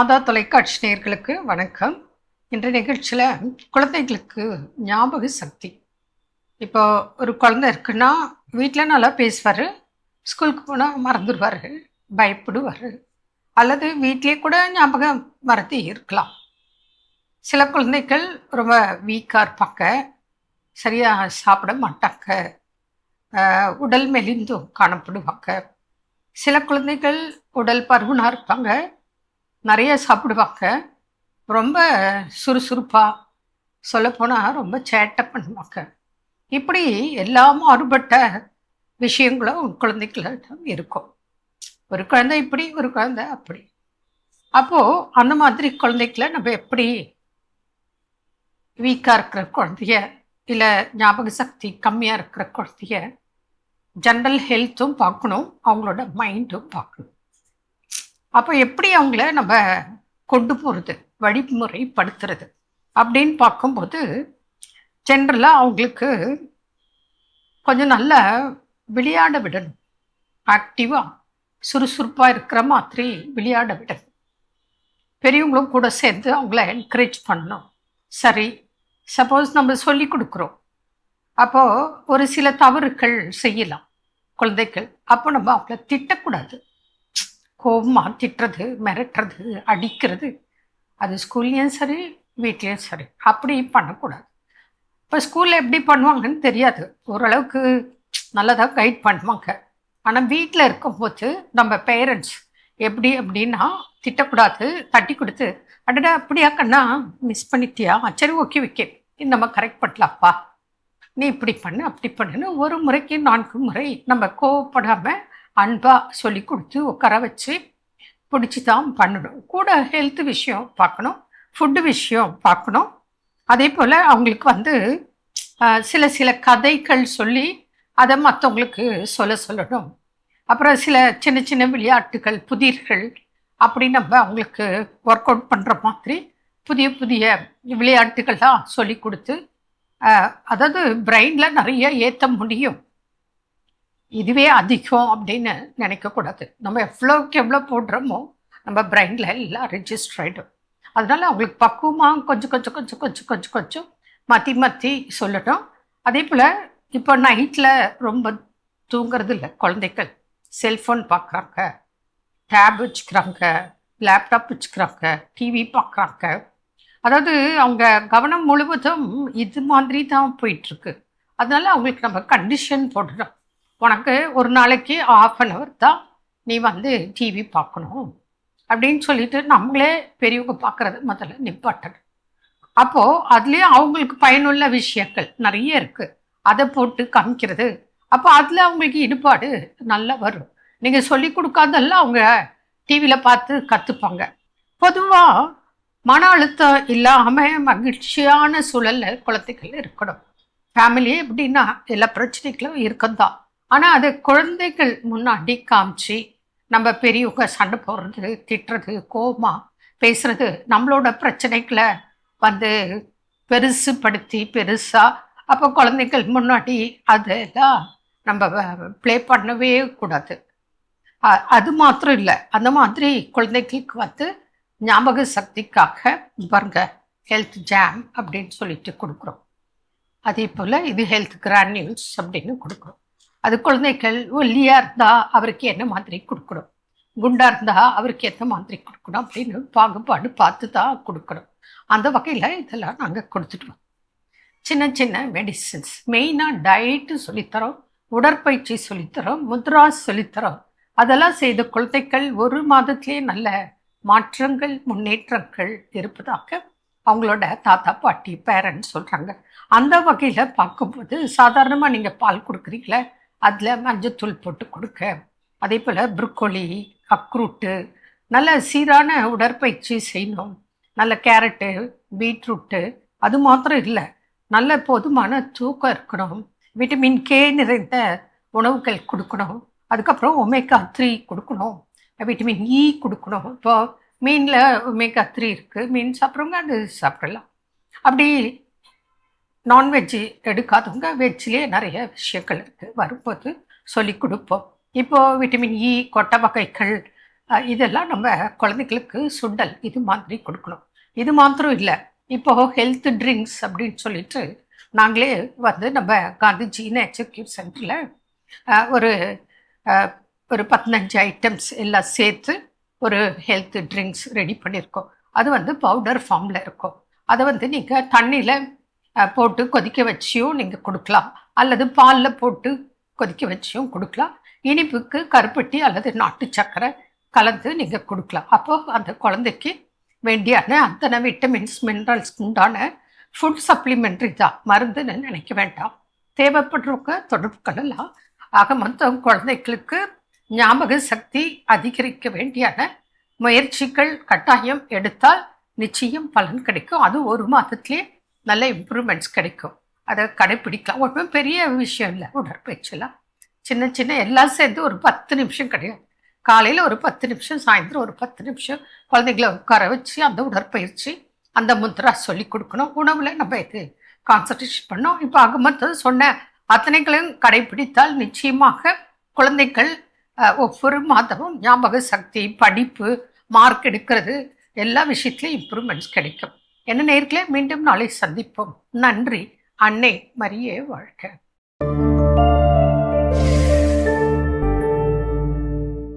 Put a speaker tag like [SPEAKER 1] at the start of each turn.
[SPEAKER 1] மாதா தொலைக்காட்சி நேயர்களுக்கு வணக்கம். இன்றைய நிகழ்ச்சியில் குழந்தைகளுக்கு ஞாபக சக்தி. இப்போ ஒரு குழந்தை இருக்குன்னா வீட்டில் நல்லா பேசுவார் ஸ்கூலுக்கு போனால் மறந்துடுவார் பயப்படுவார் அல்லது வீட்டிலே கூட ஞாபகம் மறதி இருக்கலாம். சில குழந்தைகள் ரொம்ப வீக்காக இருப்பாங்க சரியாக சாப்பிட மாட்டாங்க உடல் மெலிந்தும் காணப்படுவாங்க. சில குழந்தைகள் உடல் பருவனாக இருப்பாங்க நிறைய சாப்பிடுவாங்க. ரொம்ப சுறுசுறுப்பாக சொல்லப்போனால் ரொம்ப சேட்டை பண்ணுவாங்க. இப்படி எல்லா மாறுபட்ட விஷயங்களும் குழந்தைகளிடம் இருக்கும். ஒரு குழந்தை இப்படி ஒரு குழந்தை அப்படி. அப்போது அந்த மாதிரி குழந்தைகளை நம்ம எப்படி வீக்காக இருக்கிற குழந்தைய இல்லை ஞாபக சக்தி கம்மியாக இருக்கிற குழந்தைய ஜென்ரல் ஹெல்த்தும் பார்க்கணும் அவங்களோட மைண்டும் பார்க்கணும். அப்போ எப்படி அவங்கள நம்ம கொண்டு போகிறது வழிமுறைப்படுத்துறது அப்படின்னு பார்க்கும்போது ஜென்ரலாக அவங்களுக்கு கொஞ்சம் நல்லா விளையாட விடணும். ஆக்டிவாக சுறுசுறுப்பாக இருக்கிற மாதிரி விளையாட விடணும். பெரியவங்களும் கூட சேர்ந்து அவங்கள என்கரேஜ் பண்ணணும். சரி சப்போஸ் நம்ம சொல்லி கொடுக்குறோம். அப்போது ஒரு சில தவறுகள் செய்யலாம் குழந்தைகள். அப்போ நம்ம அவங்கள திட்டக்கூடாது. கோபமாக திட்டுறது மிரட்டுறது அடிக்கிறது. அது ஸ்கூல்லையும் சரி வீட்லேயும் சரி. அப்படி பண்ணக்கூடாது. இப்போ ஸ்கூலில் எப்படி பண்ணுவாங்கன்னு தெரியாது. ஓரளவுக்கு நல்லதாக கைட் பண்ணுவாங்க. ஆனால் வீட்டில் இருக்கும்போது நம்ம பேரண்ட்ஸ் எப்படி அப்படின்னா திட்டக்கூடாது தட்டி கொடுத்து அடடா அப்படியா கண்ணா மிஸ் பண்ணிட்டியா? சரி ஓகே ஓகே நம்ம கரெக்ட் பண்ணலாப்பா நீ இப்படி பண்ணு அப்படி பண்ணுன்னு ஒரு முறைக்கு நான்கு முறை நம்ம கோவப்படாமல் அன்பாக சொல்லி கொடுத்து உட்கார வச்சு பிடிச்சி தான் பண்ணணும். கூட ஹெல்த் விஷயம் பார்க்கணும் ஃபுட்டு விஷயம் பார்க்கணும். அதே போல் அவங்களுக்கு வந்து சில சில கதைகள் சொல்லி அதை மற்றவங்களுக்கு சொல்ல சொல்லணும். அப்புறம் சில சின்ன சின்ன விளையாட்டுகள் புதிர்கள் அப்படி நம்ம அவங்களுக்கு ஒர்க் அவுட் பண்ணுற மாதிரி புதிய புதிய விளையாட்டுகள்லாம் சொல்லி கொடுத்து அதாவது பிரெயினில் நிறைய ஏற்ற முடியும். இதுவே அதிகம் அப்படின்னு நினைக்கக்கூடாது. நம்ம எவ்வளோக்கு எவ்வளோ போடுறோமோ நம்ம பிரெயினில் எல்லாம் ரெஜிஸ்டர் ஆகிடும் அதனால் அவங்களுக்கு பக்குவமாக கொஞ்சம் கொஞ்சம் கொஞ்சம் கொஞ்சம் கொஞ்சம் கொஞ்சம் மாற்றி மாற்றி சொல்லட்டும். அதே போல் இப்போ நைட்டில் ரொம்ப தூங்கிறது இல்லை குழந்தைகள். செல்ஃபோன் பார்க்குறாங்க டேப் வச்சுக்கிறாங்க லேப்டாப் வச்சுக்கிறாங்க டிவி பார்க்குறாங்க. அதாவது அவங்க கவனம் முழுவதும் இது மாதிரி தான் போயிட்டுருக்கு அதனால் அவங்களுக்கு நம்ம கண்டிஷன் போடுறோம் உனக்கு ஒரு நாளைக்கு ஆஃப் அன் ஹவர் தான் நீ வந்து டிவி பார்க்கணும். அப்படின்னு சொல்லிட்டு நம்மளே பெரியவங்க பார்க்குறது முதல்ல நிப்பாட்டணும். அப்போது அதுலேயும் அவங்களுக்கு பயனுள்ள விஷயங்கள் நிறைய இருக்குது அதை போட்டு காமிக்கிறது. அப்போ அதில் அவங்களுக்கு ஈடுபாடு நல்லா வரும். நீங்கள் சொல்லி கொடுக்காதெல்லாம் அவங்க டிவியில் பார்த்து கற்றுப்பாங்க பொதுவாக மன அழுத்தம் இல்லாமல் மகிழ்ச்சியான சூழலில் குழந்தைகள் இருக்கணும். ஃபேமிலி எப்படின்னா எல்லா பிரச்சனைகளும் இருக்கந்தான் ஆனால் அது குழந்தைகள் முன்னாடி காமிச்சு நம்ம பெரியவங்க சண்டை போடுறது திட்டுறது கோமா பேசுறது நம்மளோட பிரச்சனைகளை வந்து பெருசுப்படுத்தி பெருசாக அப்போ குழந்தைகள் முன்னாடி அதெல்லாம் நம்ம ப்ளே பண்ணவே கூடாது. அது மாத்திரம் இல்லை. அந்த மாதிரி குழந்தைகளுக்கு வந்து ஞாபக சக்திக்காக பாருங்க ஹெல்த் ஜாம் அப்படின்னு சொல்லிட்டு கொடுக்குறோம். அதே போல் இது ஹெல்த் கிரானியூல்ஸ் அப்படின்னு கொடுக்குறோம். அது குழந்தைகள் ஒல்லியாக இருந்தால் அவருக்கு என்ன மாதிரி கொடுக்கணும்? குண்டாக இருந்தால் அவருக்கு எந்த மாதிரி கொடுக்கணும்? அப்படின்னு பாகுபாடு பார்த்து தான் கொடுக்கணும். அந்த வகையில் இதெல்லாம் நாங்கள் கொடுத்துட்டு சின்ன சின்ன மெடிசின்ஸ் மெயினாக டயட்டு சொல்லித்தரோம் உடற்பயிற்சி சொல்லித்தரோம் முத்ரா சொல்லித்தரோம். அதெல்லாம் செய்த குழந்தைகள் ஒரு மாதத்திலேயே நல்ல மாற்றங்கள் முன்னேற்றங்கள் இருப்பதாக அவங்களோட தாத்தா பாட்டி பேரண்ட்ஸ் சொல்கிறாங்க அந்த வகையில் பார்க்கும்போது சாதாரணமாக நீங்கள் பால் கொடுக்குறீங்களே அதில் மஞ்சத்தூள் போட்டு கொடுக்க. அதே போல் ப்ரொக்கோலி அக்ரூட்டு நல்ல சீரான உடற்பயிற்சி செய்யணும். நல்ல கேரட்டு பீட்ரூட்டு அது மாத்திரம் இல்லை நல்ல போதுமான தூக்கம் இருக்கணும். விட்டமின் கே நிறைந்த உணவுகள் கொடுக்கணும். அதுக்கப்புறம் ஒமேகா த்ரீ கொடுக்கணும். விட்டமின் இ கொடுக்கணும். இப்போ மீனில் ஒமேகா த்ரீ இருக்குது மீன் சாப்பிட்றவங்க அது சாப்பிடலாம். அப்படி நான்வெஜ்ஜு எடுக்காதவங்க வெஜ்லேயே நிறைய விஷயங்கள் இருக்குது வரும்போது சொல்லி கொடுப்போம். இப்போது விட்டமின் இ கொட்டை வகைகள் இதெல்லாம் நம்ம குழந்தைகளுக்கு சுண்டல் இது மாதிரி கொடுக்கணும். இது மாத்திரம் இல்லை. இப்போது ஹெல்த் ட்ரிங்க்ஸ் அப்படின்னு சொல்லிட்டு நாங்களே வந்து நம்ம காந்திஜி நேச்சர் கியூர் சென்டரில் ஒரு ஒரு பதினஞ்சு ஐட்டம்ஸ் எல்லாம் சேர்த்து ஒரு ஹெல்த் ட்ரிங்க்ஸ் ரெடி பண்ணியிருக்கோம் அது வந்து பவுடர் ஃபார்மில் இருக்கும். அதை வந்து நீங்கள் தண்ணியில் போட்டு கொதிக்க வச்சியும் நீங்கள் கொடுக்கலாம். அல்லது பாலில் போட்டு கொதிக்க வச்சியும் கொடுக்கலாம். இனிப்புக்கு கருப்பட்டி அல்லது நாட்டு சர்க்கரை கலந்து நீங்கள் கொடுக்கலாம். அப்போது அந்த குழந்தைக்கு வேண்டியான அத்தனை விட்டமின்ஸ் மினரல்ஸ் உண்டான ஃபுட் சப்ளிமெண்ட்ரி தான் மருந்துன்னு நினைக்க வேண்டாம். தேவைப்படுறவங்க தொடர்பு கொள்ளலாம். ஆக மொத்தம் குழந்தைகளுக்கு ஞாபக சக்தி அதிகரிக்க வேண்டியான முயற்சிகள் கட்டாயம் எடுத்தால் நிச்சயம் பலன் கிடைக்கும். அது ஒரு மாதத்துலேயே நல்ல இம்ப்ரூவ்மெண்ட்ஸ் கிடைக்கும். அதை கடைப்பிடிக்கலாம். ஒன்றும் பெரிய விஷயம் இல்லை. உடற்பயிற்சியெல்லாம் சின்ன சின்ன எல்லாம் சேர்ந்து ஒரு பத்து நிமிஷம் கிடையாது. காலையில் ஒரு பத்து நிமிஷம் சாயந்தரம் ஒரு பத்து நிமிஷம் குழந்தைங்கள உட்கார வச்சு அந்த உடற்பயிற்சி அந்த முத்ரா சொல்லி கொடுக்கணும். உணவில் நம்ம இது கான்சன்ட்ரேஷன் பண்ணோம். இப்போ அகமத்து சொன்ன அத்தனைகளையும் கடைபிடித்தால் நிச்சயமாக குழந்தைகள் ஒவ்வொரு மாதமும் ஞாபக சக்தி படிப்பு மார்க் எடுக்கிறது எல்லா விஷயத்துலையும் இம்ப்ரூவ்மெண்ட்ஸ் கிடைக்கும். என்ன நேர்களே மீண்டும் நாளை சந்திப்போம். நன்றி. அன்னை மரியே வாழ்க.